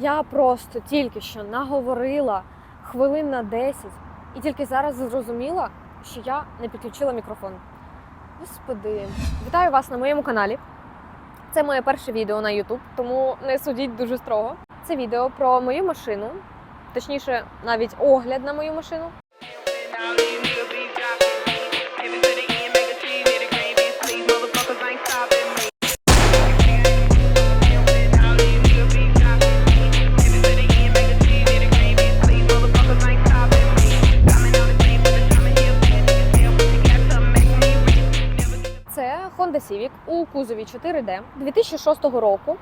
Я просто тільки що наговорила хвилин на 10 і тільки зараз зрозуміла, що я не підключила мікрофон. Господи, вітаю вас на моєму каналі. Це моє перше відео на YouTube, тому не судіть дуже строго. Це відео про мою машину, точніше, навіть огляд на мою машину. Кузові 4D 2006 року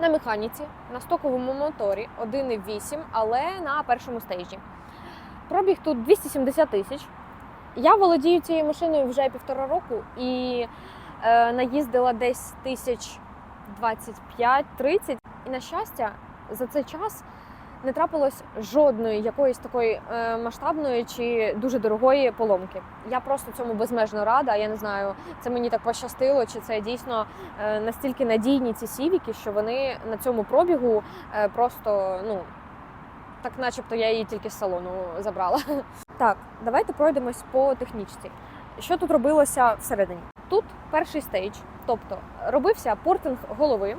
на механіці, на стоковому моторі 1.8, але на першому стейджі. Пробіг тут 270 тисяч. Я володію цією машиною вже півтора року і е, наїздила десь тисяч 25-30. І на щастя, за цей час не трапилось жодної якоїсь такої е, масштабної чи дуже дорогої поломки. Я просто цьому безмежно рада. Я не знаю, це мені так пощастило, чи це дійсно е, настільки надійні ці сівіки, що вони на цьому пробігу е, просто ну. Так, начебто я її тільки з салону забрала. Так, давайте пройдемось по технічці. Що тут робилося всередині? Тут перший стейдж, тобто робився портинг голови,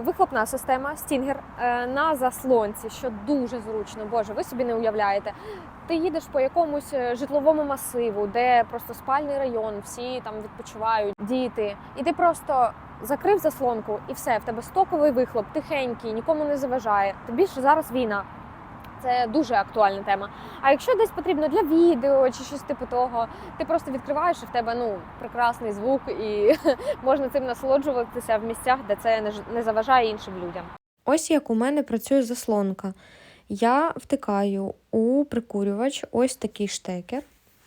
вихлопна система, стінгер е, на заслонці, що дуже зручно. Боже, ви собі не уявляєте. Ти їдеш по якомусь е, житловому масиву, де просто спальний район, всі там відпочивають, діти, і ти просто закрив заслонку, і все, в тебе стоковий вихлоп, тихенький, нікому не заважає. Тобі більше зараз війна. Це дуже актуальна тема. А якщо десь потрібно для відео чи щось типу того, ти просто відкриваєш і в тебе ну прекрасний звук, і можна цим насолоджуватися в місцях, де це не заважає іншим людям. Ось як у мене працює заслонка. Я втикаю у прикурювач ось такий штекер,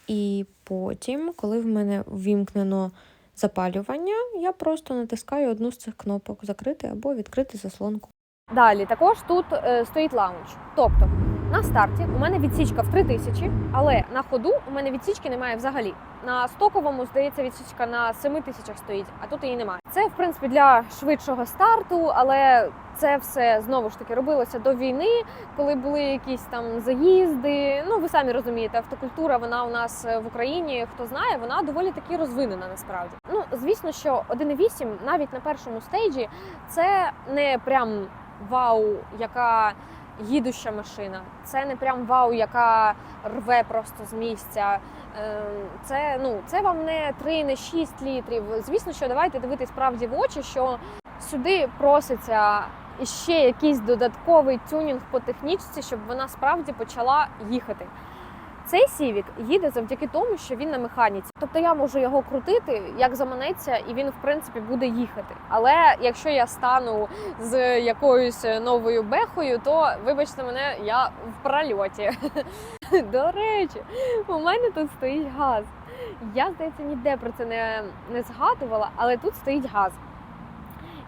і потім, коли в мене ввімкнено запалювання, я просто натискаю одну з цих кнопок закрити або відкрити заслонку. Далі також тут е, стоїть лаунж. Тобто на старті у мене відсічка в 3000, але на ходу у мене відсічки немає взагалі. На стоковому, здається, відсічка на 7000 стоїть, а тут її немає. Це в принципі для швидшого старту, але це все знову ж таки робилося до війни, коли були якісь там заїзди. Ну ви самі розумієте, автокультура вона у нас е, в Україні, хто знає, вона доволі таки розвинена насправді. Ну звісно, що 1.8 навіть на першому стейджі це не прям вау, яка їдуща машина. Це не прям вау, яка рве просто з місця. Е, Це ну це вам не 3, не 6 літрів. Звісно, що давайте дивитись правді в очі, що сюди проситься іще якийсь додатковий тюнінг по технічці, щоб вона справді почала їхати. Цей сівік їде завдяки тому, що він на механіці. Тобто я можу його крутити, як заманеться, і він в принципі буде їхати. Але якщо я стану з якоюсь новою бехою, то вибачте мене, я в прольоті. До речі, у мене тут стоїть газ. Я, здається, ніде про це не, не згадувала, але тут стоїть газ.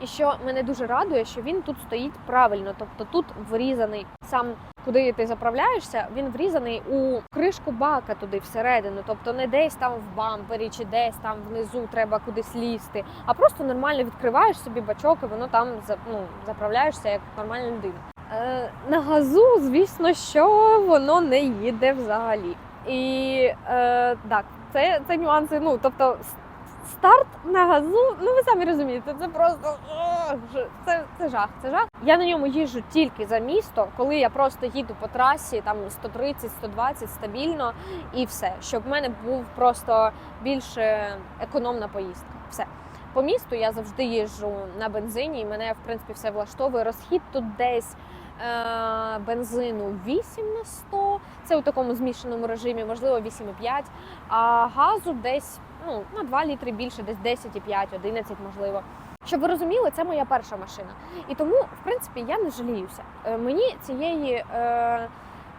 І що мене дуже радує, що він тут стоїть правильно, тобто тут врізаний сам, куди ти заправляєшся, він врізаний у кришку бака туди всередину, тобто не десь там в бампері чи десь там внизу треба кудись лізти, а просто нормально відкриваєш собі бачок і воно там ну, заправляєшся як нормальна людина. Е, на газу, звісно, що воно не їде взагалі. І е, так, це, це нюанси. Ну тобто, старт на газу, ну ви самі розумієте, це просто це, це жах. Це жах. Я на ньому їжджу тільки за місто, коли я просто їду по трасі, там 130-120 стабільно і все, щоб в мене був просто більш економна поїздка. Все. По місту я завжди їжджу на бензині, і мене в принципі все влаштовує. Розхід тут десь бензину 8 на 100, це у такому змішаному режимі, можливо 8,5, а газу десь ну, на 2 літри більше, десь 10,5, 11 можливо. Щоб ви розуміли, це моя перша машина. І тому, в принципі, я не жаліюся. Е, Мені цієї е,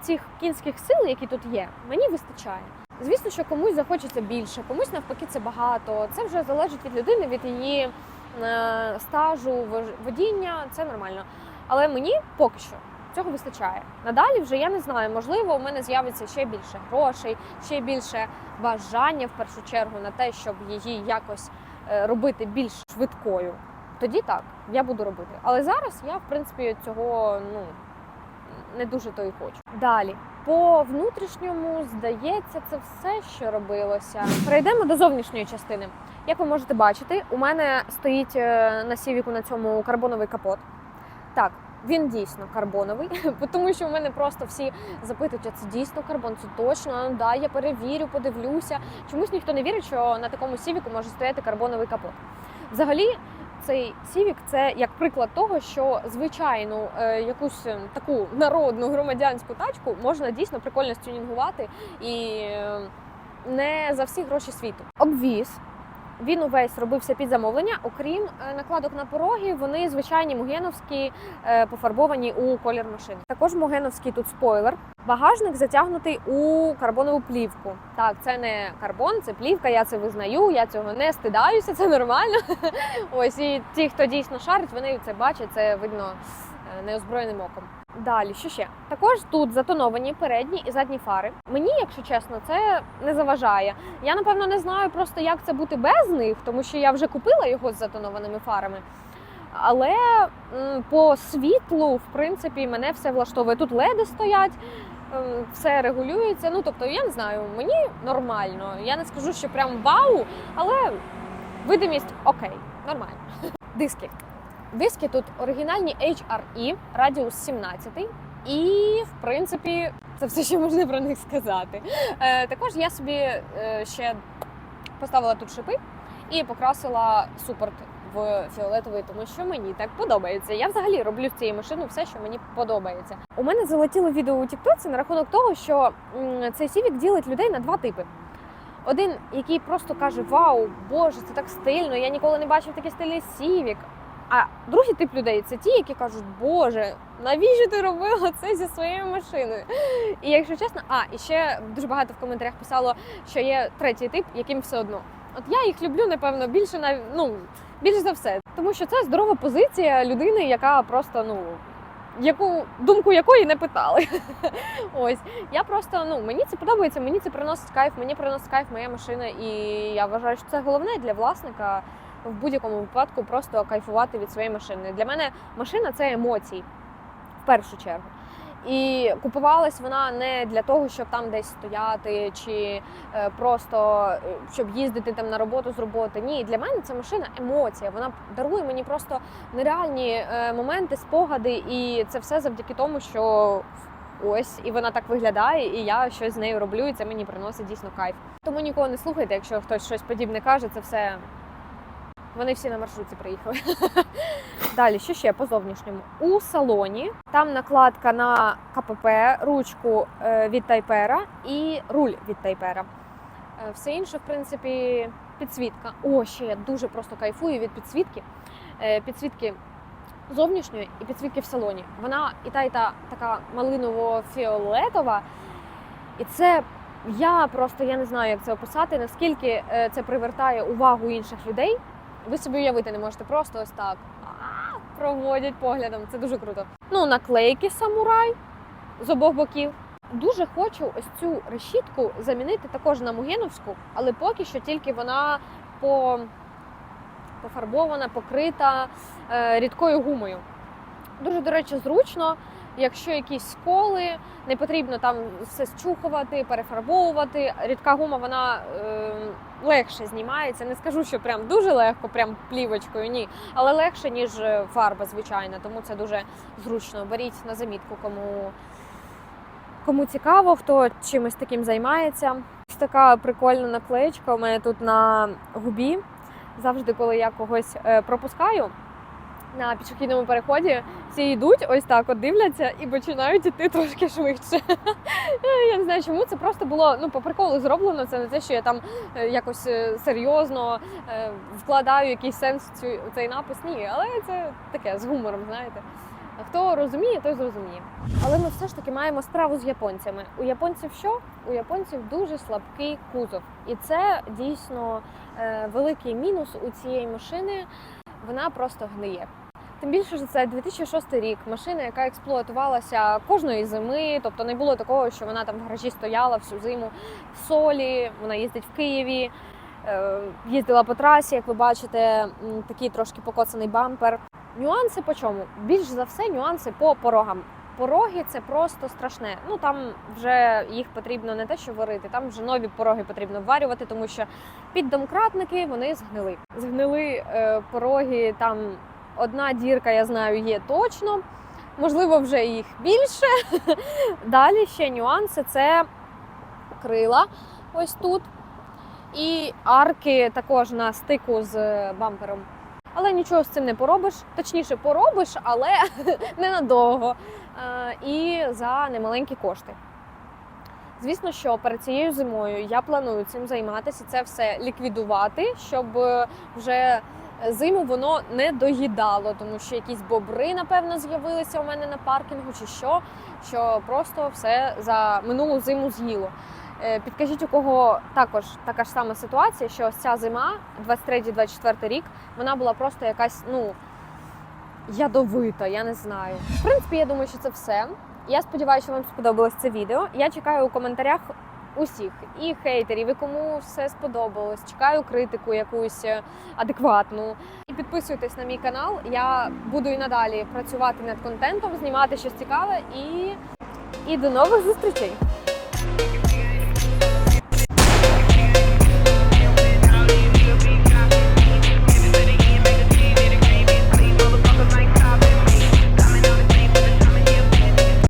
цих кінських сил, які тут є, мені вистачає. Звісно, що комусь захочеться більше, комусь навпаки це багато. Це вже залежить від людини, від її е, стажу, водіння. Це нормально. Але мені поки що цього вистачає. Надалі вже я не знаю. Можливо, у мене з'явиться ще більше грошей, ще більше бажання в першу чергу на те, щоб її якось е, робити більш швидкою. тоді так, я буду робити. Але зараз я, в принципі, цього ну, не дуже то і хочу. Далі. По внутрішньому, здається, це все, що робилося. Перейдемо до зовнішньої частини. Як ви можете бачити, у мене стоїть е, на сівіку на цьому карбоновий капот. Так, він дійсно карбоновий, тому що у мене просто всі запитують, а це дійсно карбон, це точно, ну да, я перевірю, подивлюся. Чомусь ніхто не вірить, що на такому сівіку може стояти карбоновий капот. Взагалі, цей сівік це як приклад того, що звичайну е, якусь е, таку народну громадянську тачку можна дійсно прикольно стюнінгувати і е, не за всі гроші світу. Обвіз. Він увесь робився під замовлення, окрім е, накладок на пороги, вони звичайні мугеновські, е, пофарбовані у колір машини. Також мугеновський тут спойлер. Багажник затягнутий у карбонову плівку. Так, це не карбон, це плівка. Я це визнаю. Я цього не стидаюся. Це нормально. Ось і ті, хто дійсно шарить, вони це бачать. Це видно е, неозброєним оком. Далі, що ще? Також тут затоновані передні і задні фари. Мені, якщо чесно, це не заважає. Я напевно не знаю просто, як це бути без них, тому що я вже купила його з затонованими фарами. Але по світлу, в принципі, мене все влаштовує. Тут леди стоять, ем, все регулюється. Ну тобто, я не знаю, мені нормально. Я не скажу, що прям вау, але видимість окей, нормально. Диски. Диски тут оригінальні HRE, радіус 17. І, в принципі, це все, що можна про них сказати. Е, також я собі е, ще поставила тут шипи і покрасила супорт в фіолетовий, тому що мені так подобається. Я взагалі роблю з цієї машини все, що мені подобається. У мене залетіло відео у Тіктоці на рахунок того, що цей сівік ділить людей на два типи. Один, який просто каже: Вау, Боже, це так стильно! Я ніколи не бачив такий стильний сівік. А другий тип людей це ті, які кажуть, Боже, навіщо ти робила це зі своєю машиною? І якщо чесно, а і ще дуже багато в коментарях писало, що є третій тип, яким все одно. От я їх люблю, напевно, більше на ну більше за все, тому що це здорова позиція людини, яка просто ну. Яку думку якої не питали. Ось я просто ну мені це подобається, мені це приносить кайф, мені приносить кайф моя машина, і я вважаю, що це головне для власника в будь-якому випадку просто кайфувати від своєї машини. Для мене машина це емоції в першу чергу. І купувалась вона не для того, щоб там десь стояти, чи е, просто е, щоб їздити там на роботу з роботи. Ні, для мене це машина емоція. Вона дарує мені просто нереальні е, моменти, спогади, і це все завдяки тому, що ось і вона так виглядає, і я щось з нею роблю, і це мені приносить дійсно кайф. Тому нікого не слухайте, якщо хтось щось подібне каже, це все. Вони всі на маршрутці приїхали. Далі, що ще по зовнішньому? У салоні там накладка на КПП, ручку е, від тайпера і руль від тайпера. Е, Все інше, в принципі, підсвітка. О, ще я дуже просто кайфую від підсвітки. Е, Підсвітки зовнішньої і підсвітки в салоні. Вона і та, і та така малиново-фіолетова. І це я просто я не знаю, як це описати, наскільки це привертає увагу інших людей. Ви собі уявити не можете просто ось так проводять поглядом. Це дуже круто. Ну, наклейки самурай з обох боків. Дуже хочу ось цю решітку замінити також на Мугеновську, але поки що тільки вона по... пофарбована, покрита е, рідкою гумою. Дуже, до речі, зручно. Якщо якісь сколи, не потрібно там все зчухувати, перефарбовувати. Рідка гума вона е, легше знімається. Не скажу, що прям дуже легко, прям плівочкою, ні, але легше, ніж е, фарба звичайна, тому це дуже зручно. Беріть на замітку, кому, кому цікаво, хто чимось таким займається. Ось така прикольна наклеєчка у мене тут на губі. Завжди, коли я когось е, пропускаю на пішохідному переході, всі йдуть, ось так от дивляться і починають іти трошки швидше. Я не знаю, чому це просто було ну по приколу зроблено. Це не те, що я там е, якось е, серйозно е, вкладаю якийсь сенс цю цей напис. Ні, але це таке з гумором, знаєте. Хто розуміє, той зрозуміє. Але ми все ж таки маємо справу з японцями. У японців що? У японців дуже слабкий кузов, і це дійсно е, великий мінус у цієї машини. Вона просто гниє. Тим більше що це 2006 рік. Машина, яка експлуатувалася кожної зими, тобто не було такого, що вона там в гаражі стояла всю зиму в солі. Вона їздить в Києві. Е, Їздила по трасі, як ви бачите, такий трошки покоцаний бампер. Нюанси по чому? Більш за все, нюанси по порогам. Пороги це просто страшне. Ну там вже їх потрібно не те, що варити, там вже нові пороги потрібно варювати, тому що піддомкратники вони згнили. Згнили е, пороги. Там одна дірка, я знаю, є точно. Можливо, вже їх більше. Далі ще нюанси це крила ось тут. І арки також на стику з е, бампером. Але нічого з цим не поробиш. Точніше, поробиш, але ненадовго. Е, І за немаленькі кошти. Звісно, що перед цією зимою я планую цим займатися, це все ліквідувати, щоб е, вже зиму воно не доїдало, тому що якісь бобри, напевно, з'явилися у мене на паркінгу, чи що, що просто все за минулу зиму з'їло. Е, Підкажіть, у кого також така ж сама ситуація, що ось ця зима, 23-24 рік, вона була просто якась, ну, ядовита, я не знаю. В принципі, я думаю, що це все. Я сподіваюся, що вам сподобалось це відео. Я чекаю у коментарях усіх і хейтерів, і кому все сподобалось. Чекаю критику якусь е, адекватну. І підписуйтесь на мій канал. Я буду і надалі працювати над контентом, знімати щось цікаве і, і до нових зустрічей!